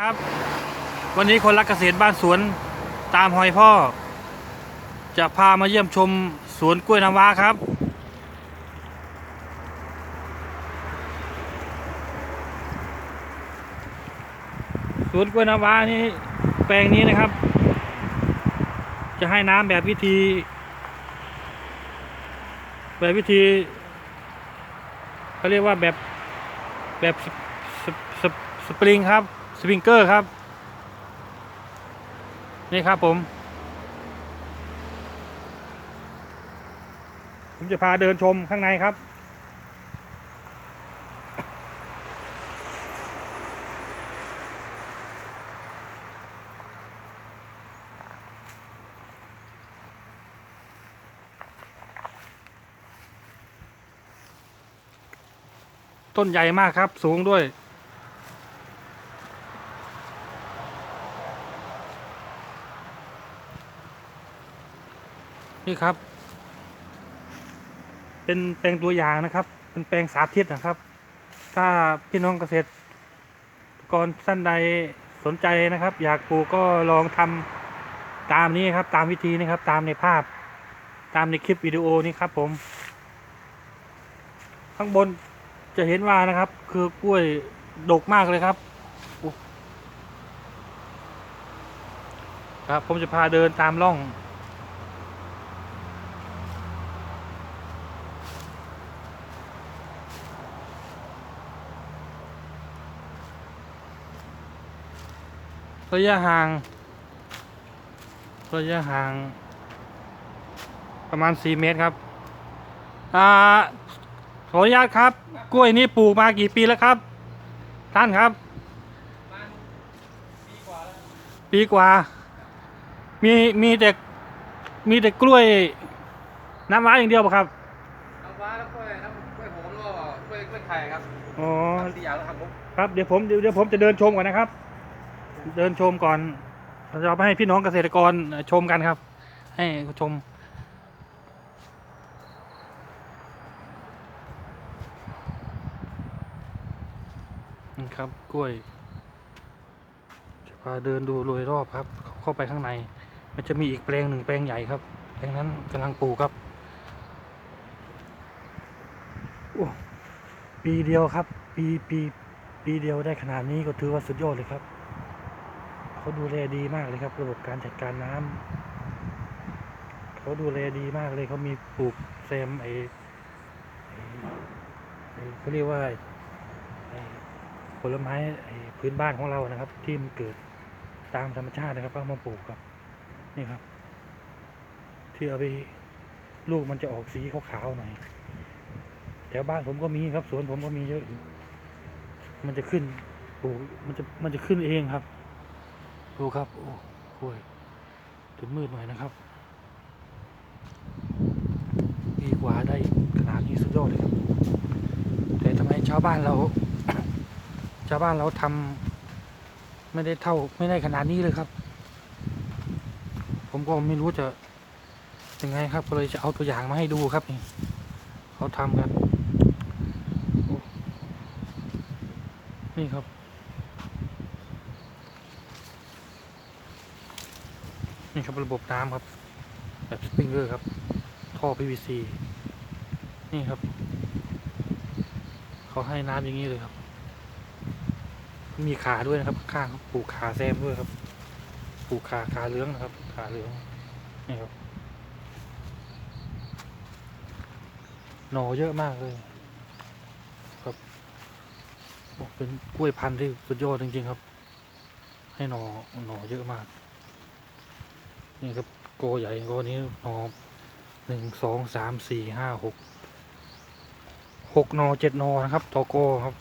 ครับ วันนี้คนรักเกษตรบ้านสวนตามหอยพ่อ จะพามาเยี่ยมชมสวนกล้วยน้ำว้าครับ สวนกล้วยน้ำว้านี่แปลงนี้นะครับ จะให้น้ำแบบวิธี แบบวิธีเขาเรียกว่าแบบแบบสสสสปริงครับ สปริงเกอร์ครับ นี่ครับผม ผมจะพาเดินชมข้างในครับต้นใหญ่มากครับ สูงด้วย นี่ครับ เป็นแปลงตัวอย่างนะครับ เป็นแปลงสาธิตนะครับ ถ้าพี่น้องเกษตรกรท่านใดสนใจนะครับ อยากปลูกก็ลองทำตามนี้ครับ ตามวิธีนี้ครับ ตามในภาพ ตามในคลิปวิดีโอนี้ครับ ผม ข้างบนจะเห็นว่านะครับ คือกล้วยดกมากเลยครับครับ ผมจะพาเดินตามร่อง ระยะห่างระยะห่าง ประมาณ 4 เมตรครับอ่าขออนุญาตครับ กล้วยนี้ปลูกมากี่ปีแล้วครับ ท่านครับ ปีกว่า มีมีแต่มีแต่กล้วยน้ำว้าอย่างเดียวป่ะครับน้ำว้าแล้วกล้วยน้ำกล้วยหอมแล้วก็กล้วยกล้วยไข่ครับอ๋อทำสี่อย่างแล้วครับผมครับเดี๋ยวผมเดี๋ยวเดี๋ยวผมจะเดินชมก่อนนะครับ เดินชมก่อนเราจะเอาไปให้พี่น้องเกษตรกรชมกันครับ ให้ชมนะครับกล้วย จะพาเดินดูโดยรอบครับ เข้าไปข้างใน มันจะมีอีกแปลงหนึ่งแปลงใหญ่ครับแปลงนั้นกำลังปลูกครับโอ้ปีเดียวครับ ปีปีปีเดียวได้ขนาดนี้ก็ถือว่าสุดยอดเลยครับ เขาดูแลดีมากเลยครับ ระบบการจัดการน้ำเขาดูแลดีมากเลยเขามีปลูกแซมไอ้เขาเรียกว่าผลไม้พื้นบ้านของเรานะครับ ที่มันเกิดตามธรรมชาตินะครับเอามาปลูกครับ นี่ครับ ที่เอาไปลูกมันจะออกสีขาวๆหน่อยแถวบ้านผมก็มีครับ สวนผมก็มีเยอะมันจะขึ้นปลูกมันจะมันจะขึ้นเองครับ ดูครับ โอ้โหยถึงมืดหน่อยนะครับดีกว่าได้ขนาดนี้สุดยอดเลยครับ แต่ทำไมชาวบ้านเรา ชาวบ้านเราทำไม่ได้เท่าไม่ได้ขนาดนี้เลยครับ ผมก็ไม่รู้จะยังไงครับก็เลยจะเอาตัวอย่างมาให้ดูครับนี่เขาทำกัน นี่ครับ นี่ครับระบบน้ำครับ แบบสปริงเกอร์ครับ ท่อ PVC นี่ครับ เขาให้น้ำอย่างนี้เลยครับ มีขาด้วยนะครับ ข้างครับปลูกขาแซมด้วยครับปลูกขาขาเหลื้องนะครับ ขาเหลืองนี่ครับหน่อเยอะมากเลย ครับโอ้เป็นกล้วยพันธุ์ที่สุดยอดจริงๆครับ ให้หน่อหน่อเยอะมาก นี่ครับโกใหญ่โกนี้หนอหนึ่งสองสามสี่ห้าหกหกหนอเจ็ดหนอนะครับต่อโกครับ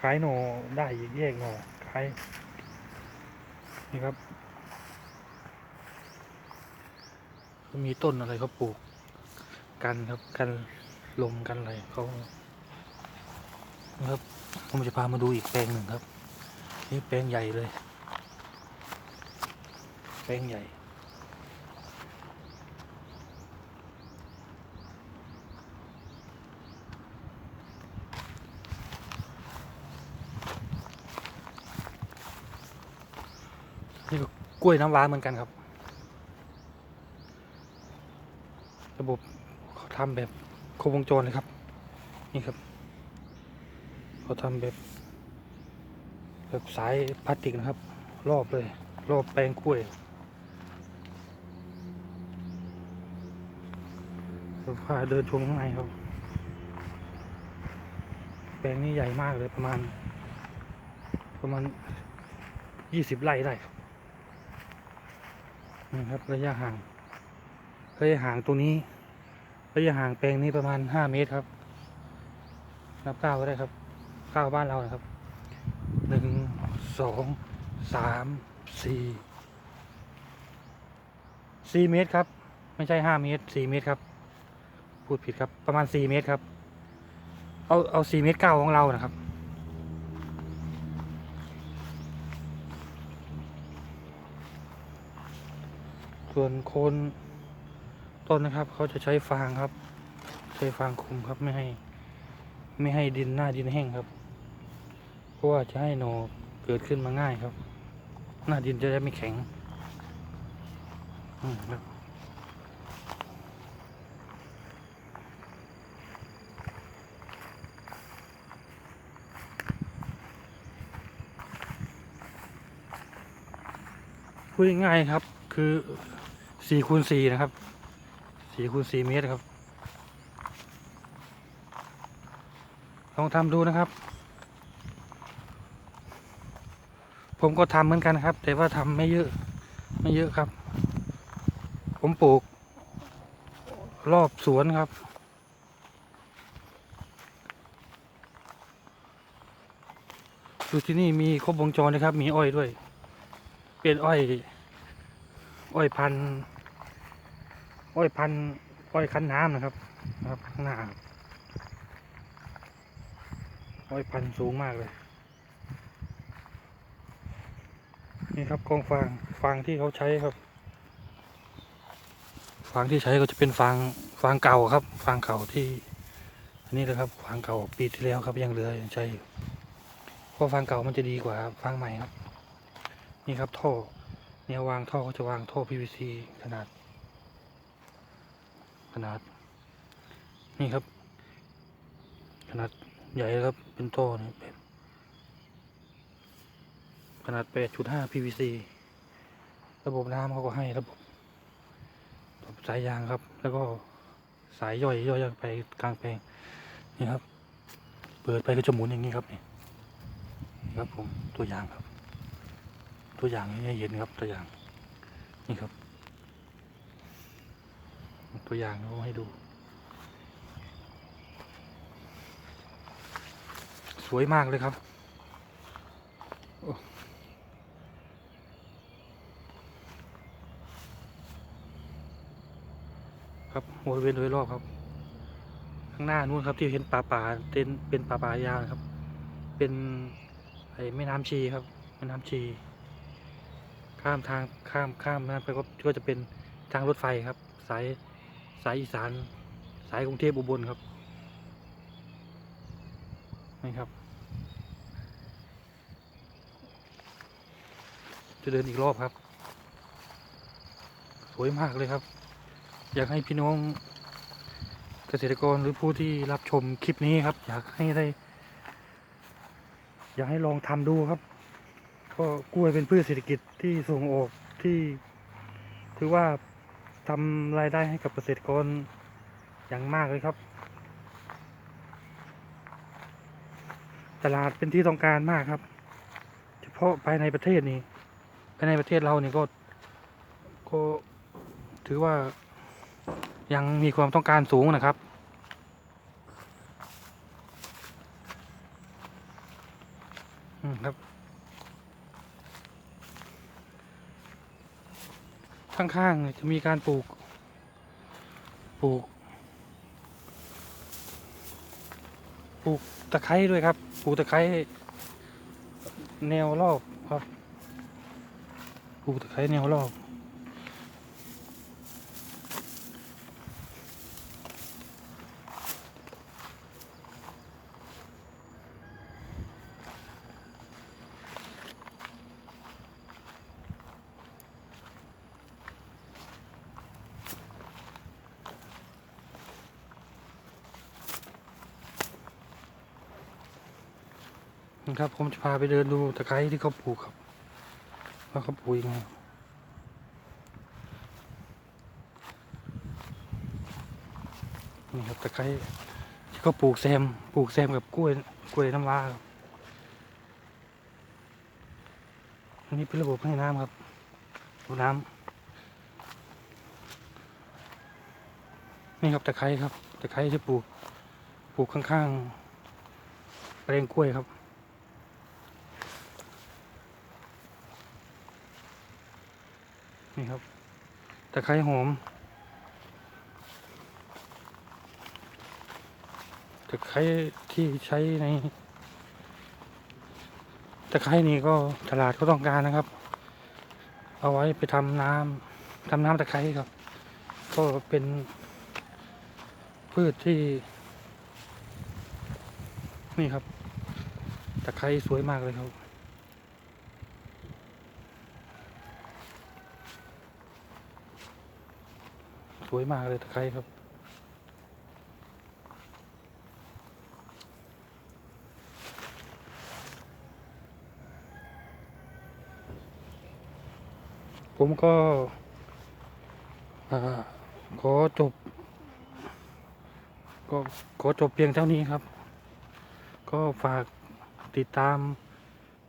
ขายหนอได้อีกแยกหนอขายนี่ครับ มีต้นอะไรเขาปลูก กันครับกันลมกันอะไรเขานะครับผมจะพามาดูอีกแปลงหนึ่งครับ นี่แปลงใหญ่เลย แปลงใหญ่นี่ก็กล้วยน้ำว้าเหมือนกันครับ ระบบเขาทำแบบครบวงจรเลยครับ นี่ครับ เขาทำแบบ แบบสายพลาสติกนะครับ รอบเลย รอบแปลงกล้วย เราพาเดินชมข้างในครับ แปลงนี้ใหญ่มากเลยประมาณ ประมาณยี่สิบไร่ได้นี่ครับระยะห่างระยะห่างตรงนี้ระยะห่างแปลงนี้ประมาณห้าเมตรครับ นับก้าวก็ได้ครับก้าวบ้านเรานะครับหนึ่งสองสามสี่สี่เมตรครับ ไม่ใช่ห้าเมตรสี่เมตรครับ พูดผิดครับ ประมาณสี่เมตรครับ เอาเอาสี่เมตรเก้าของเรานะครับ ส่วนโคนต้นนะครับ เขาจะใช้ฟางครับ ใช้ฟางคลุมครับไม่ให้ไม่ให้ดินหน้าดินแห้งครับ เพราะว่าจะให้หนอเกิดขึ้นมาง่ายครับ หน้าดินจะได้ไม่แข็ง อืมครับ พูดง่ายครับ คือสี่คูณสี่นะครับสี่คูณสี่เมตรครับ ลองทำดูนะครับ ผมก็ทำเหมือนกันครับ แต่ว่าทำไม่เยอะ ไม่เยอะครับ ผมปลูก รอบสวนครับดูที่นี่มีครบวงจรเลยครับ มีอ้อยด้วย เป็นอ้อย อ้อยพันอ้อยพันอ้อยคั้นน้ำนะครับนะครับข้างหน้าอ้อยพันสูงมากเลย นี่ครับกองฟางฟางที่เขาใช้ครับฟางที่ใช้ก็จะเป็นฟางฟางเก่าครับฟางเก่าที่อันนี้เลยครับฟางเก่าปีที่แล้วครับยังเหลือยังใช้อยู่เพราะฟางเก่ามันจะดีกว่าฟางใหม่ครับ นี่ครับท่อเนี่ยวางท่อก็จะวางท่อ PVC ขนาด ขนาด นี่ครับ ขนาดใหญ่ครับเป็นท่อนะแบบขนาด 8.5 PVC ระบบน้ำเขาก็ให้ระบบระบบสายยางครับ แล้วก็สายย่อยย่อยไปกลางแปลงนี่ครับ เปิดไปก็จะหมุนอย่างนี้ครับนี่นี่ครับผมตัวอย่างครับ ตัวอย่างให้เห็นครับตัวอย่างนี่ครับ ตัวอย่างเขาให้ดู สวยมากเลยครับครับบริเวณโดยรอบครับ ข้างหน้านู้นครับที่เห็นป่าป่าเป็นเป็นป่าป่ายาวครับ เป็นไอ้แม่น้ำชีครับแม่น้ำชี ข้ามทางข้ามข้ามนั้นไปก็ก็จะเป็นทางรถไฟครับ สายสายอีสาน สายกรุงเทพอุบลครับนี่ครับ จะเดินอีกรอบครับ สวยมากเลยครับ อยากให้พี่น้องเกษตรกรหรือผู้ที่รับชมคลิปนี้ครับ อยากให้ได้ อยากให้ลองทำดูครับ ก็กล้วยเป็นพืชเศรษฐกิจที่ส่งออกที่ ถือว่าทำรายได้ให้กับเกษตรกรอย่างมากเลยครับ ตลาดเป็นที่ต้องการมากครับ เฉพาะภายในประเทศนี้ภายในประเทศเราเนี่ยก็ก็ถือว่ายังมีความต้องการสูงนะครับ อืมครับ ข้างๆจะมีการปลูก ปลูก ปลูกตะไคร้ด้วยครับ ปลูกตะไคร้แนวรอบครับ ปลูกตะไคร้แนวรอบ ครับ ผมจะพาไปเดินดูตะไคร้ที่เขาปลูกครับว่าเขาปลูกยังไงนี่ครับตะไคร้ที่เขาปลูกแซมปลูกแซมกับกล้วยกล้วยน้ำว้าครับอันนี้เป็นระบบให้น้ำครับดูน้ำนี่ครับตะไคร้ครับตะไคร้ที่ปลูกปลูกข้างๆแปลงกล้วยครับ นี่ครับตะไคร้หอมตะไคร้ที่ใช้ในตะไคร้นี่ก็ตลาดก็ต้องการนะครับ เอาไว้ไปทำน้ำทำน้ำตะไคร้ครับ ก็เป็นพืชที่ นี่ครับตะไคร้สวยมากเลยครับ วยมากเลยตะไคร้ครับ ผมก็ขอจบ ก็ขอจบเพียงเท่านี้ครับ ก็ฝากติดตาม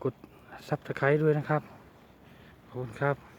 กดซับสไครต์ด้วยนะครับ ขอบคุณครับ